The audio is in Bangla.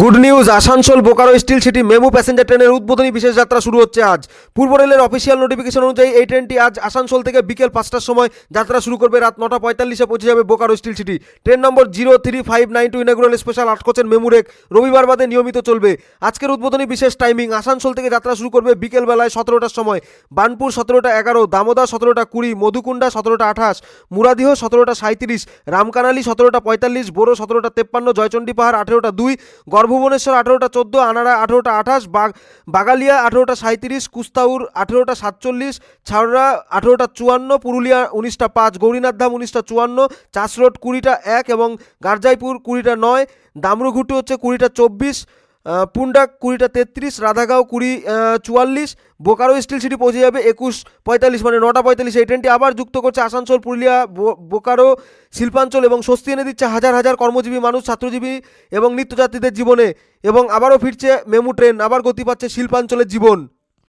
Good news, Asansol, Bokaro, steel city, MEMU passenger ট্রেনের উদ্বোধনী বিশেষ যাত্রা শুরু হচ্ছে আজ। পূর্ব রেলের অফিসিয়াল নোটিফিকেশন অনুযায়ী এই ট্রেনটি আজ আসানসোল থেকে বিকেল পাঁচটার সময় যাত্রা শুরু করবে রাত নটা পঁয়তাল্লিশে পৌঁছে যাবে Bokaro, steel city. Train number zero three five nine two inaugural special আট কোচের মেমুরেক রবিবার বাদে নিয়মিত চলবে। আজকের উদ্বোধনী বিশেষ টাইমিং আসানসোল থেকে যাত্রা শুরু করবে বিকেল বেলায় সতেরোটার সময়। বানপুর সতেরোটা এগারো, দামোদা সতেরোটা কুড়ি মধুকুণ্ডা সতেরোটা আঠাশ, মুরাদিহ সতেরোটা সাঁত্রিশ রামকানালি সতেরোটা পঁয়তাল্লিশ, বোরো সতেরোটা তেপ্পান্ন, জয়চণ্ডী পাহাড় আঠেরোটা দুই গর্ভভুবনেশ্বর আঠেরোটা চোদ্দ, আনারা আঠেরোটা আঠাশ, বাগ বাগালিয়া আঠেরোটা সাঁত্রিশ কুস্তাউর আঠেরোটা সাতচল্লিশ ছাড়রা আঠেরোটা চুয়ান্ন, পুরুলিয়া উনিশটা পাঁচ, গৌরীনাথ ধাম উনিশটা চুয়ান্ন, চাষরোড কুড়িটা এক এবং গারজাইপুর কুড়িটা নয়, দামরুঘুটু হচ্ছে কুড়িটা চব্বিশ পুন্ডাক কুড়িটা তেত্রিশ, রাধাগাঁও কুড়ি চুয়াল্লিশ, বোকারো স্টিল সিটি পৌঁছে যাবে একুশ, পঁয়তাল্লিশ মানে নটা পঁয়তাল্লিশ। এই ট্রেনটি আবার যুক্ত করছে আসানসোল, পুরুলিয়া বোকারো, শিল্পাঞ্চল এবং স্বস্তি এনে দিচ্ছে হাজার হাজার কর্মজীবী মানুষ, ছাত্রজীবী এবং নিত্যযাত্রীদের জীবনে। এবং আবারও ফিরছে মেমু ট্রেন, আবার গতি পাচ্ছে শিল্পাঞ্চলের জীবন।